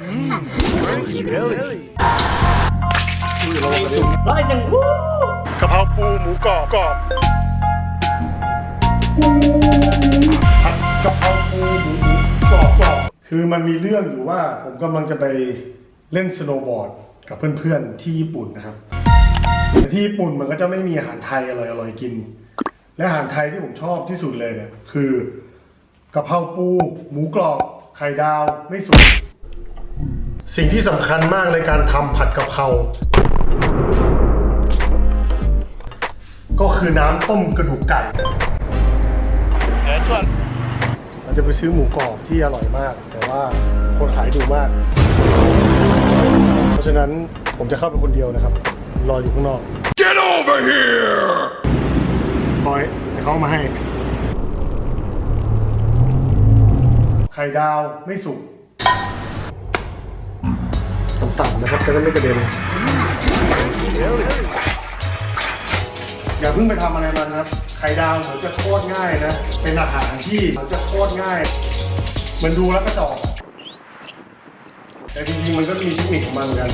ร้อยจังวู้กะเพราปูหมูกรอบกรอบผัดกะเพราปูหมูกรอบกรอบคือมันมีเรื่องอยู่ว่าผมกำลังจะไปเล่นสโนว์บอร์ดกับเพื่อนๆที่ญี่ปุ่นนะครับแต่ที่ญี่ปุ่นมันก็จะไม่มีอาหารไทยอร่อยๆกิน และอาหารไทยที่ผมชอบที่สุดเลยเนี่ยคือกะเพราปู หมูกรอบไข่ดาวไม่สุก สิ่งที่สำคัญมากในการทำผัดกะเพราก็คือน้ำต้มกระดูกไก่เราจะไปซื้อหมูกรอบที่อร่อยมาก แต่ว่าคนขายดูมาก เพราะฉะนั้นผมจะเข้าไปคนเดียวนะครับ รออยู่ข้างนอก Get over here ปล่อยให้เขาเอามาให้ ไข่ดาวไม่สุก ต่ำๆนะครับจะได้ไม่กระเด็นอย่าเพิ่งไปทำอะไรมันครับไข่ดาวเหมือนจะโคตรง่ายนะ เป็นอาหารที่เหมือนจะโคตรง่าย มันดูแล้วก็จอกแต่จริงๆมันก็มีเทคนิคของมันเหมือนกัน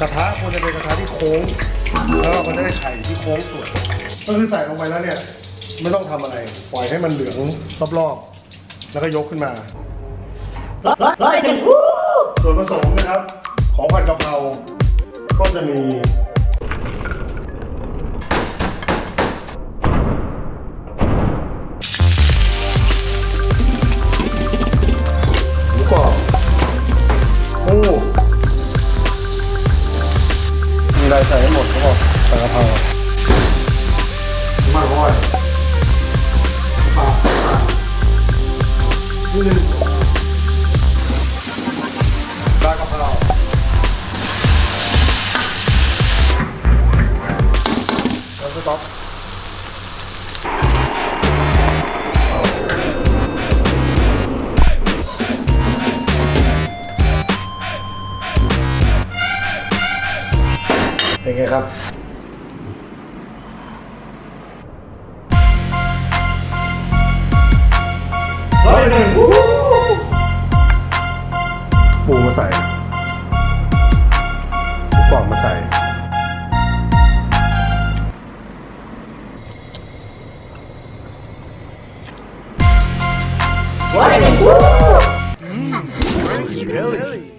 กระทะควรจะเป็นกระทะที่โค้ง แล้วเราก็จะได้ไข่ที่โค้งสวยก็คือใส่ลงไปแล้วเนี่ยไม่ต้องทำอะไร ปล่อยให้มันเหลืองรอบๆ แล้วก็ยกขึ้นมาร้อยร้อยจัง ส่วนผสมนะครับ ของผัดกะเพราก็จะมีหมูกรอบปูมีอะไรใส่ให้หมดเขาบอกใส่กะเพรามันห้อยปลาปลา เป็นไงครับร้อยจังวู้ปูมาใส่หมูกรอบมาใส่ร้อยจังวู้ Really?